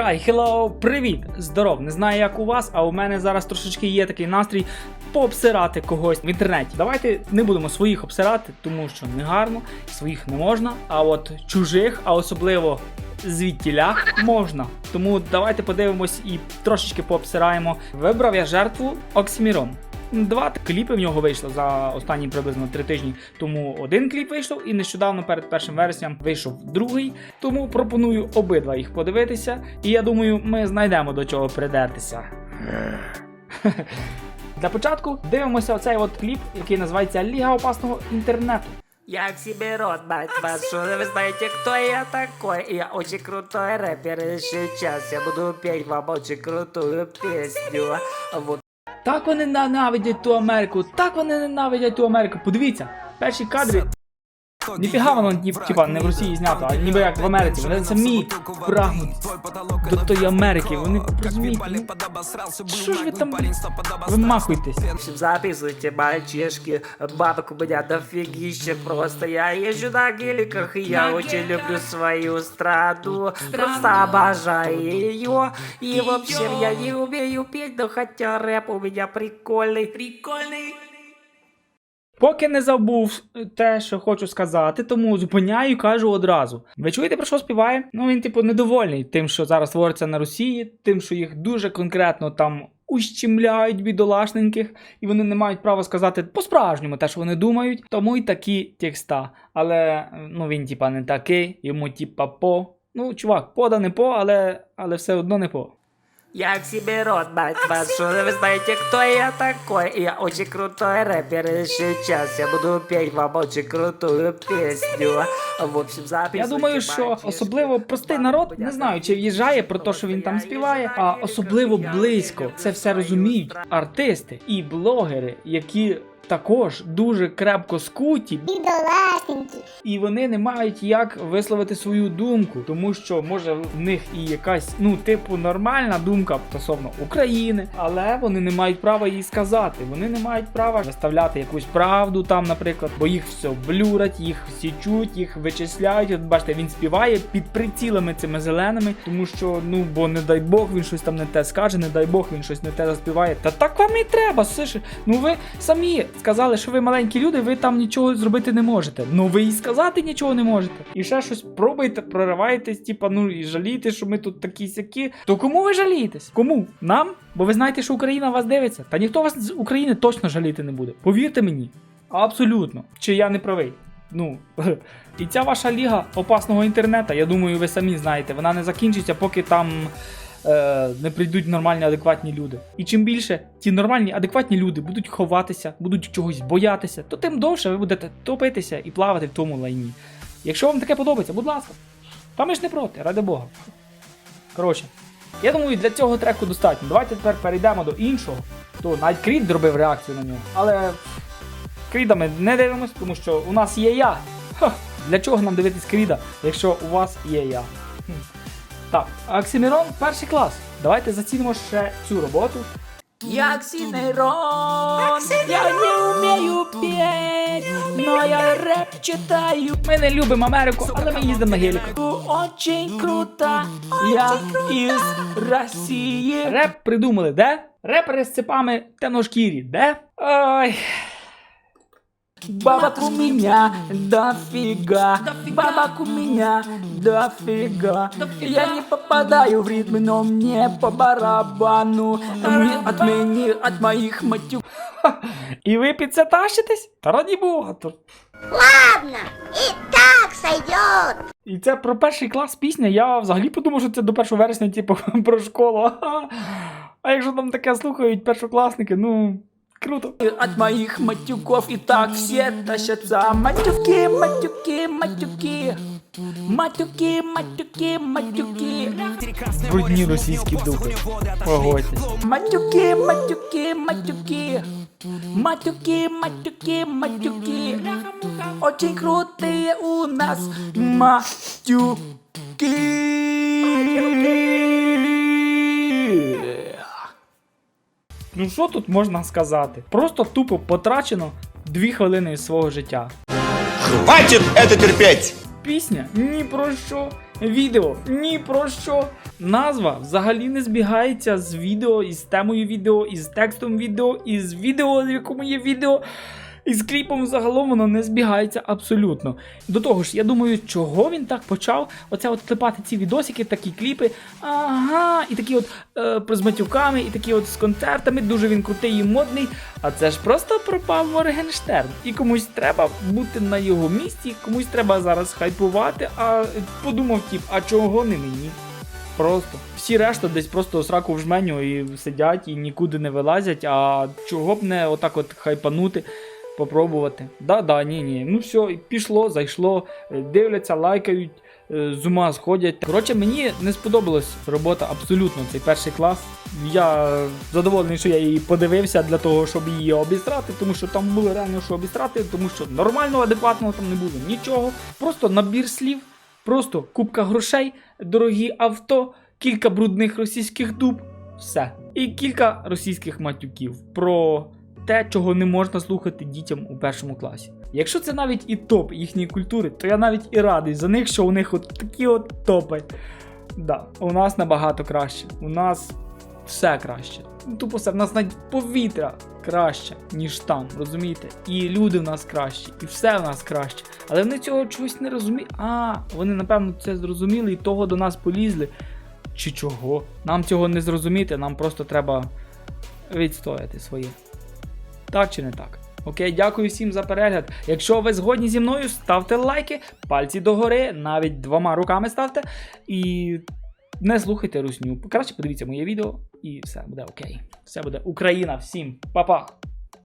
Хай, хеллоу, привіт! Здоров! Не знаю, як у вас, а у мене зараз трошечки є такий настрій пообсирати когось в інтернеті. Давайте не будемо своїх обсирати, тому що не гарно, своїх не можна. А от чужих, а особливо звідтілях можна. Тому давайте подивимось і трошечки пообсираємо. Вибрав я жертву Оксімірон. Два кліпи в нього вийшло за останні приблизно три тижні. Тому один кліп вийшов, і нещодавно перед першим вересням вийшов другий. Тому пропоную обидва їх подивитися. І я думаю, ми знайдемо до чого придертися. Для початку дивимося оцей от кліп, який називається Ліга опасного інтернету. Я Оксимирон, мать вашу, вы знаете, кто я такой? Я очень крутой рэпер, и сейчас я буду петь вам очень крутую песню. Вот Так вони ненавидять ту Америку, так вони ненавидять ту Америку. Подивіться, перші кадри. Ніфіга воно ні, типа не в Росії знято, а ніби як в Америці. Вони самі прагнуть до тої Америки. Вони розуміють, ну, що ж ви там вимахуєтесь? В общем, записывайте, мальчишки. Бабок у меня дофигища просто. Я езжу на геликах, и я очень люблю свою страну. Просто обожаю ее. И, в общем, я не умею петь, но хотя рэп у меня прикольный. Прикольный. Поки не забув те, що хочу сказати, тому зупиняю і кажу одразу. Ви чуєте, про що співає? Ну він, типу, недовольний тим, що зараз твориться на Росії, тим, що їх дуже конкретно там ущемляють бідолашненьких, і вони не мають права сказати по-справжньому те, що вони думають, тому й такі текста. Але ну він, типа, не такий, йому типа по. Ну, чувак, пода не по, але, але все одно не по. Я Оксимирон, мать вашу, вы знаете, кто я такой? Я очень крутой рэпер, и сейчас я буду петь вам очень крутую песню. В общем, записывайте, Я думаю, що мальчишки. особливо простий народ не знаю, чи в'їжджає про те, що він там співає, а особливо близько це все розуміють артисти і блогери, які також дуже крепко скуті, Бідолашненькі. і вони не мають як висловити свою думку, тому що може в них і якась ну типу нормальна думка стосовно України, але вони не мають права її сказати. Вони не мають права виставляти якусь правду там, наприклад, бо їх все блюрать, їх всі чуть, їх вичисляють. От бачите, він співає під прицілами цими зеленими, тому що ну бо не дай Бог він щось там не те скаже, не дай Бог він щось не те заспіває. Та так вам і треба, сиші. Ну ви самі сказали, що ви маленькі люди, ви там нічого зробити не можете. Ну ви і сказати нічого не можете. І ще щось пробуєте, прориваєтесь, типа, ну і жалієте, що ми тут такі сякі. То кому ви жалієтесь? Кому? Нам? Бо ви знаєте, що Україна вас дивиться. Та ніхто вас з України точно жаліти не буде. Повірте мені. Абсолютно. Чи я не правий? Ну, і ця ваша ліга опасного інтернету, я думаю, ви самі знаєте, вона не закінчиться, поки там е, не прийдуть нормальні, адекватні люди. І чим більше ті нормальні, адекватні люди будуть ховатися, будуть чогось боятися, то тим довше ви будете топитися і плавати в тому лайні. Якщо вам таке подобається, будь ласка, та ми ж не проти, ради Бога. Коротше, я думаю, для цього треку достатньо. Давайте тепер перейдемо до іншого. То навіть Крід зробив реакцію на нього. Але Кріда ми не дивимось, тому що у нас є я. Ха, для чого нам дивитись Кріда, якщо у вас є я? Хм. Так, Оксимірон перший клас. Давайте зацінимо ще цю роботу. Я Оксимирон, я не умею петь, но я рэп читаю. Ми не любимо Америку, але ми їздимо на геліках. Очень круто, я из России. Реп придумали, де? Репери з цепами темношкірі, де? Ой. Бабок у меня дофига, бабок у меня дофига. Я не попадаю в ритм, но мне по барабану. Мне от меня, от моих матюк. І ви під тащитесь? Та раді Бога. То. Ладно, і так сойдет. І це про перший клас пісня. Я взагалі подумав, що це до 1 вересня, типу, про школу. А якщо там таке слухають першокласники, ну круто. От моих матюков и так все тащатся. Матюки, матюки, матюки. Матюки, матюки, матюки. Брудні російські духи. Погодьтесь. Матюки, матюки, матюки. Матюки, матюки, матюки. Очень крутые у нас матюки. Ну що тут можна сказати? Просто тупо потрачено дві хвилини із свого життя. Хватит это терпеть! Пісня ні про що. Відео ні про що. Назва взагалі не збігається з відео, із темою відео, із текстом відео, із відео, в якому є відео. І з кліпом загалом воно не збігається абсолютно. До того ж, я думаю, чого він так почав оце от клепати ці відосики, такі кліпи. Ага, і такі от е, з матюками, і такі от з концертами. Дуже він крутий і модний. А це ж просто пропав Моргенштерн. І комусь треба бути на його місці, комусь треба зараз хайпувати. А подумав тіп, а чого не мені? Просто всі решта десь просто сраку в жменю і сидять і нікуди не вилазять. А чого б не отак от хайпанути, попробувати. Да-да, ні, ні. Ну все, пішло, зайшло, е, дивляться, лайкають, е, з ума сходять. Коротше, мені не сподобалась робота абсолютно цей перший клас. Я задоволений, що я її подивився для того, щоб її обістрати, тому що там було реально що обістрати, тому що нормального, адекватного там не було нічого. Просто набір слів. Просто купка грошей, дорогі авто, кілька брудних російських дуб, все. І кілька російських матюків про те, чого не можна слухати дітям у першому класі. Якщо це навіть і топ їхньої культури, то я навіть і радий за них, що у них от такі от топи. Да, у нас набагато краще. У нас все краще. Ну, Тупо все, в нас навіть повітря краще, ніж там, розумієте? І люди в нас кращі, і все в нас краще. Але вони цього чогось не розуміють. А, вони, напевно, це зрозуміли і того до нас полізли. Чи чого? Нам цього не зрозуміти, нам просто треба відстояти своє. Так чи не так? Окей, дякую всім за перегляд. Якщо ви згодні зі мною, ставте лайки, пальці догори, навіть двома руками ставте. І не слухайте русню. Краще подивіться моє відео, і все буде окей. Все буде Україна. Всім па-па!